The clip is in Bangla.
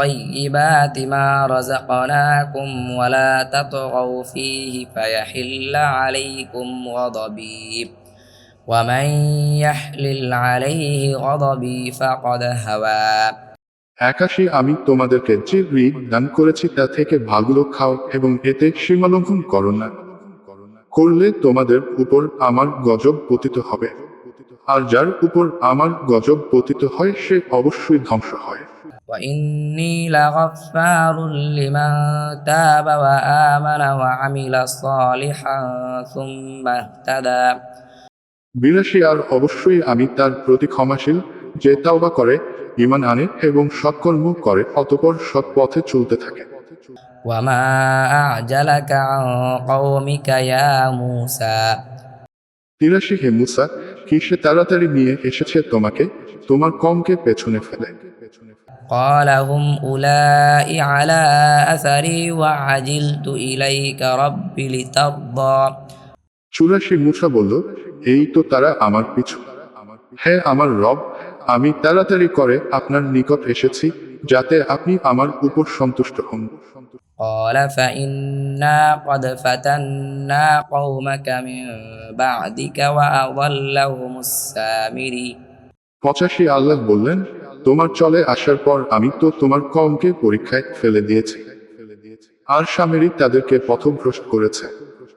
طيبات ما رزقناكم ولا تطغوا فيه فيحل عليكم غضبي ومن يحلل عليه غضبي فقد هوى একাশি আমি তোমাদেরকে যে ঋণ দান করেছি তা থেকে ভাগগুলো খাও এবং এতে সীমালঙ্ঘন করো না করলে তোমাদের উপর আমার গজব পতিত হবে আর যার উপর আমার গজব পতিত হয় সে অবশ্যই ধ্বংস হয় وإني لغفار لمن تاب وآمن وعمل صالحا ثم اهتدى বিনাশী আর অবশ্যই আমি তার প্রতি ক্ষমাশীল যে তাওবা করে ইমান আনে এবং সৎকর্ম করে অতপর সৎ পথে চলতে থাকে وما أعجلك عن قومك يا موسى তিরাশি হে মুসা কি সে তাড়াতাড়ি নিয়ে এসেছে তোমাকে তোমার কমকে পেছনে ফেলে قال هم أولئك على أثري وعجلت إليك رب لترضى চুরাশি মুসা বলল এই তো তারা আমার পিছু হ্যাঁ আমার রব আমি তাড়াতাড়ি করে আপনার নিকট এসেছি যাতে আপনি আমার উপর সন্তুষ্ট হন قال فإنا قد فتنا قومك من بعدك وأضلهم السامري পঁচাশি আল্লাহ বললেন তোমার চলে আসার পর আমি তো তোমার কমকে পরীক্ষায় ফেলে দিয়েছি। আর সামেরি তাদেরকে পথভ্রষ্ট করেছে।